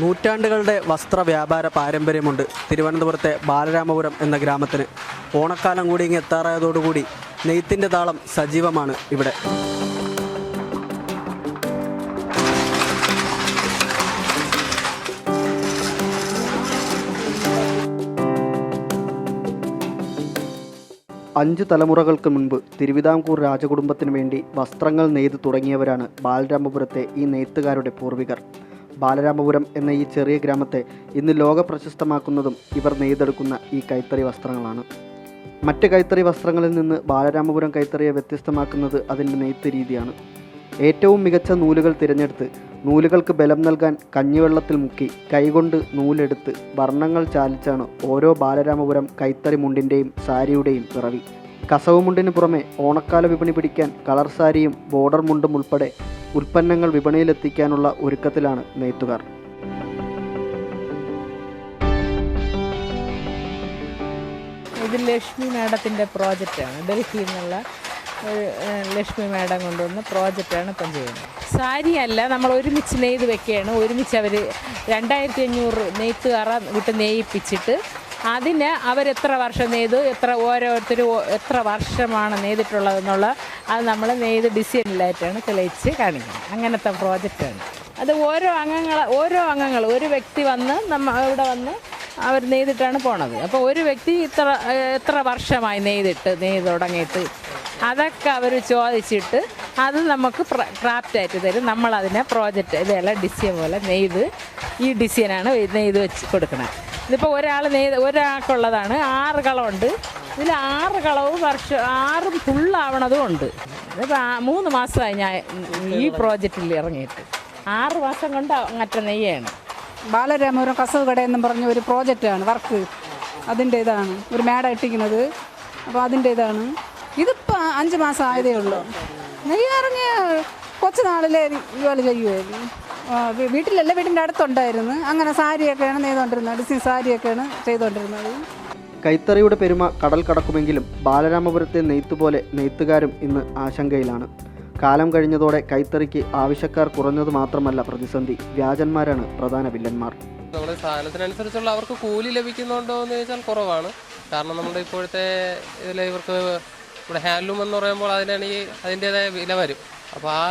നൂറ്റാണ്ടുകളുടെ വസ്ത്ര വ്യാപാര പാരമ്പര്യമുണ്ട്. തിരുവനന്തപുരത്തെ ബാലരാമപുരം എന്ന ഗ്രാമത്തിന്. ഓണക്കാലം കൂടി ഇങ്ങ് എത്താറായതോടുകൂടി നെയ്ത്തിന്റെ താളം സജീവമാണ് ഇവിടെ. അഞ്ച് തലമുറകൾക്ക് മുൻപ് തിരുവിതാംകൂർ രാജകുടുംബത്തിന് വേണ്ടി വസ്ത്രങ്ങൾ നെയ്ത് തുടങ്ങിയവരാണ് ബാലരാമപുരത്തെ ഈ നെയ്ത്തുകാരുടെ പൂർവികർ. ബാലരാമപുരം എന്ന ഈ ചെറിയ ഗ്രാമത്തെ ഇന്ന് ലോക പ്രശസ്തമാക്കുന്നതും ഇവർ നെയ്തെടുക്കുന്ന ഈ കൈത്തറി വസ്ത്രങ്ങളാണ്. മറ്റ് കൈത്തറി വസ്ത്രങ്ങളിൽ നിന്ന് ബാലരാമപുരം കൈത്തറിയെ വ്യത്യസ്തമാക്കുന്നത് അതിന്റെ നെയ്ത്ത് രീതിയാണ്. ഏറ്റവും മികച്ച നൂലുകൾ തിരഞ്ഞെടുത്ത് നൂലുകൾക്ക് ബലം നൽകാൻ കഞ്ഞിവെള്ളത്തിൽ മുക്കി കൈകൊണ്ട് നൂലെടുത്ത് വർണങ്ങൾ ചാലിച്ചാണ് ഓരോ ബാലരാമപുരം കൈത്തറി മുണ്ടിന്റെയും സാരിയുടെയും പിറവി. കസവുമുണ്ടിന് പുറമെ ഓണക്കാല വിപണി പിടിക്കാൻ കളർ സാരിയും ബോർഡർ മുണ്ടും ഉൾപ്പെടെ ഉൽപ്പന്നങ്ങൾ വിപണിയിലെത്തിക്കാനുള്ള ഒരുക്കത്തിലാണ് നെയ്ത്തുകാർ. ഇത് ലക്ഷ്മി മാഡത്തിന്റെ പ്രോജക്റ്റാണ്. ഡൽഹിയിൽ നിന്നുള്ള ലക്ഷ്മി മാഡം കൊണ്ടുവന്ന പ്രോജക്റ്റാണ് ഇപ്പം ചെയ്യുന്നത്. സാരിയല്ല നമ്മൾ ഒരുമിച്ച് നെയ്ത് വെക്കുകയാണ്. ഒരുമിച്ച് അവർ രണ്ടായിരത്തി അഞ്ഞൂറ് നെയ്ത്തുകാറ വിട്ട് നെയ്യിപ്പിച്ചിട്ട് അതിന് അവരെത്ര വർഷം നെയ്തു എത്ര ഓരോരുത്തരും എത്ര വർഷമാണ് നെയ്തിട്ടുള്ളതെന്നുള്ള അത് നമ്മൾ നെയ്ത് ഡിസൈനിലായിട്ടാണ് തെളിയിച്ച് കാണിക്കുന്നത്. അങ്ങനത്തെ പ്രോജക്റ്റാണ് അത് ഓരോ അംഗങ്ങൾ ഓരോ അംഗങ്ങൾ ഒരു വ്യക്തി വന്ന് നമ്മ ഇവിടെ വന്ന് അവർ നെയ്തിട്ടാണ് പോണത്. അപ്പോൾ ഒരു വ്യക്തി ഇത്ര എത്ര വർഷമായി നെയ്തിട്ട് നെയ്ത് തുടങ്ങിയിട്ട്? അതൊക്കെ അവർ ചോദിച്ചിട്ട് അത് നമുക്ക് ക്രാഫ്റ്റ് ആയിട്ട് തരും. നമ്മളതിനെ പ്രോജക്റ്റ് ഇതെല്ലാം ഡിസൈൻ പോലെ നെയ്ത് ഈ ഡിസൈനാണ് നെയ്ത് വെച്ച് കൊടുക്കുന്നത് ഇതിപ്പോൾ ഒരാൾ നെയ്ത് ഒരാൾക്കുള്ളതാണ്. ആറ് കളമുണ്ട് ഇതിൽ ആറ് കളവും വർഷം ആറും ഫുള്ളാവണതും ഉണ്ട്. മൂന്ന് മാസമായി ഞാൻ ഈ പ്രോജക്റ്റിൽ ഇറങ്ങിയിട്ട്. ആറ് മാസം കൊണ്ട് അങ്ങറ്റ നെയ്യാണ്. ബാലരാമപുരം കസവ് കട എന്നും പറഞ്ഞ ഒരു പ്രോജക്റ്റാണ് വർക്ക് അതിന്റെ ഇതാണ് ഒരു മേട ഇട്ടിക്കുന്നത് അപ്പോൾ അതിന്റെ ഇതാണ് ഇതിപ്പോൾ അഞ്ച് മാസം ആയതേ ഉള്ളൂ. നെയ്യാറിഞ്ഞ് കുറച്ച് നാളിലേ ഇയാൾ ചെയ്യുമായിരുന്നു വീട്ടിലല്ല വീടിന്റെ അടുത്തുണ്ടായിരുന്നു. അങ്ങനെ സാരിയൊക്കെയാണ് നെയ്തുകൊണ്ടിരുന്നത് ഡിസൈൻ സാരിയൊക്കെയാണ് ചെയ്തുകൊണ്ടിരുന്നത് കൈത്തറിയുടെ പെരുമ കടൽ കടക്കുമെങ്കിലും ബാലരാമപുരത്തെ നെയ്ത്തുപോലെ നെയ്ത്തുകാരും ഇന്ന് ആശങ്കയിലാണ്. കാലം കഴിഞ്ഞതോടെ കൈത്തറിക്ക് ആവശ്യക്കാർ കുറഞ്ഞത് മാത്രമല്ല പ്രതിസന്ധി. വ്യാജന്മാരാണ് പ്രധാന വില്ലന്മാർ. നമ്മുടെ സാധനത്തിനനുസരിച്ചുള്ള അവർക്ക് കൂലി ലഭിക്കുന്നുണ്ടോ എന്ന് ചോദിച്ചാൽ കുറവാണ്. കാരണം നമ്മുടെ ഇപ്പോഴത്തെ ഇതിൽ ഇവർക്ക് ഇവിടെ ഹാൻഡ്ലൂം എന്ന് പറയുമ്പോൾ അതിനാണെങ്കിൽ അതിന്റെതായ വില വരും. അപ്പോൾ ആ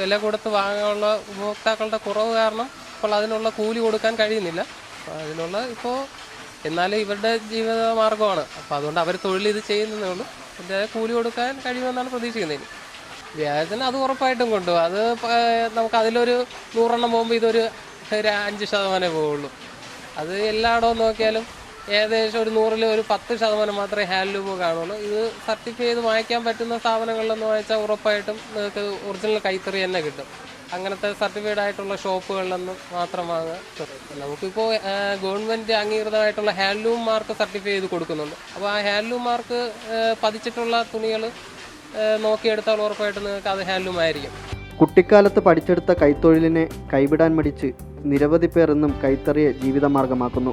വില കൊടുത്ത് വാങ്ങാനുള്ള ഉപഭോക്താക്കളുടെ കുറവ് കാരണം ഇപ്പോൾ അതിനുള്ള കൂലി കൊടുക്കാൻ കഴിയുന്നില്ല. അപ്പോൾ അതിനുള്ള ഇപ്പോൾ എന്നാലും ഇവരുടെ ജീവിത മാർഗമാണ് അപ്പോൾ അതുകൊണ്ട് അവർ തൊഴിൽ ഇത് ചെയ്യുന്നതേ ഉള്ളൂ. അതിന്റെ കൂലി കൊടുക്കാൻ കഴിയുമെന്നാണ് പ്രതീക്ഷിക്കുന്നത്. വ്യാജന അത് ഉറപ്പായിട്ടും കൊണ്ടുപോകും അത് നമുക്ക് അതിലൊരു നൂറെണ്ണം പോകുമ്പോൾ ഇതൊരു ഒരു അഞ്ച് ശതമാനമേ പോവുള്ളൂ. അത് എല്ലായിടവും നോക്കിയാലും ഏകദേശം ഒരു നൂറിൽ ഒരു പത്ത് ശതമാനം മാത്രമേ ഹാൻഡ്ലൂം കാണുള്ളൂ. ഇത് സർട്ടിഫൈ ചെയ്ത് വാങ്ങിക്കാൻ പറ്റുന്ന സ്ഥാപനങ്ങളിലെന്ന് വാങ്ങിച്ചാൽ ഉറപ്പായിട്ടും നിങ്ങൾക്ക് ഒറിജിനൽ കൈത്തറി തന്നെ കിട്ടും. അങ്ങനത്തെ സർട്ടിഫൈഡ് ആയിട്ടുള്ള ഷോപ്പുകളിലൊന്നും മാത്രം വാങ്ങുക നമുക്കിപ്പോൾ ഗവൺമെന്റ് അംഗീകൃതമായിട്ടുള്ള ഹാൻഡ്ലൂം മാർക്ക് സർട്ടിഫൈ ചെയ്ത് കൊടുക്കുന്നുണ്ട്. അപ്പോൾ ആ ഹാൻഡ്ലൂം മാർക്ക് പതിച്ചിട്ടുള്ള തുണികൾ നോക്കിയെടുത്താൽ ഉറപ്പായിട്ട് നിങ്ങൾക്ക് അത് ഹാൻഡ്ലൂം ആയിരിക്കും. കുട്ടിക്കാലത്ത് പഠിച്ചെടുത്ത കൈത്തൊഴിലിനെ കൈവിടാൻ മടിച്ച് നിരവധി പേർ ഇന്നും കൈത്തറിയെ ജീവിതമാർഗമാക്കുന്നു.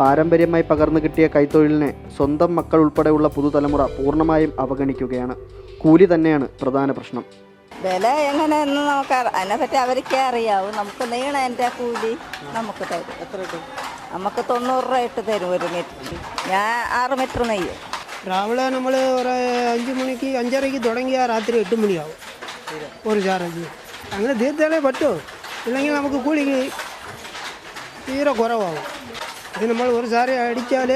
പാരമ്പര്യമായി പകർന്നു കിട്ടിയ കൈത്തൊഴിലിനെ സ്വന്തം മക്കൾ ഉൾപ്പെടെയുള്ള പുതുതലമുറ പൂർണമായും അവഗണിക്കുകയാണ്. കൂലി തന്നെയാണ് പ്രധാന പ്രശ്നം. വില എങ്ങനെയെന്ന് നമുക്ക് അതിനെപ്പറ്റി അവർക്കേ അറിയാവൂ. നമുക്ക് നീണ എന്റെ കൂലി നമുക്ക് തരും. നമുക്ക് തൊണ്ണൂറ് രൂപ ഇട്ട് തരും ഒരു മീറ്റർ ഞാൻ ആറ് മീറ്റർ നെയ്യും. രാവിലെ നമ്മൾ ഒരു അഞ്ച് മണിക്ക് അഞ്ചരയ്ക്ക് തുടങ്ങിയാൽ രാത്രി എട്ട് മണിയാവും. ഒരു ചാർജ് അങ്ങനെ തീർത്താലേ പറ്റൂ. ഇല്ലെങ്കിൽ നമുക്ക് കൂലിക്ക് തീരെ കുറവാകും ഇത് നമ്മൾ ഒരു സാരി അടിച്ചാൽ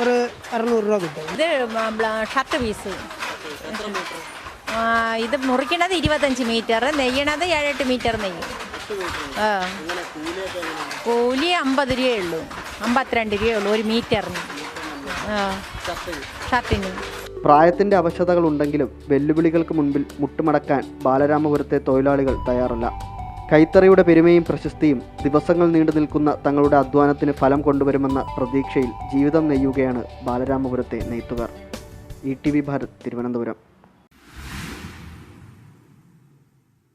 ഒരു അറുന്നൂറ് രൂപ കിട്ടും. ഇത് ഷർട്ട് പീസ് ആ, ഇത് മുറിക്കണത് ഇരുപത്തഞ്ച് മീറ്റർ നെയ്യണത് ഏഴെട്ട് മീറ്റർ നെയ്യും. ആ. കൂലി അമ്പത് രൂപയേ ഉള്ളൂ. അമ്പത്തിരണ്ട് രൂപയേ ഉള്ളൂ ഒരു മീറ്ററിന് ആ. ഷർട്ടിന് പ്രായത്തിന്റെ അവശതകളുണ്ടെങ്കിലും വെല്ലുവിളികൾക്ക് മുൻപിൽ മുട്ടുമടക്കാൻ ബാലരാമപുരത്തെ തൊഴിലാളികൾ തയ്യാറല്ല. കൈത്തറിയുടെ പെരുമയും പ്രശസ്തിയും ദിവസങ്ങൾ നീണ്ടു നിൽക്കുന്ന തങ്ങളുടെ അധ്വാനത്തിന് ഫലം കൊണ്ടുവരുമെന്ന പ്രതീക്ഷയിൽ ജീവിതം നെയ്യുകയാണ് ബാലരാമപുരത്തെ നെയ്ത്തുകാർ. E T V Bharat Thiruvananthapuram.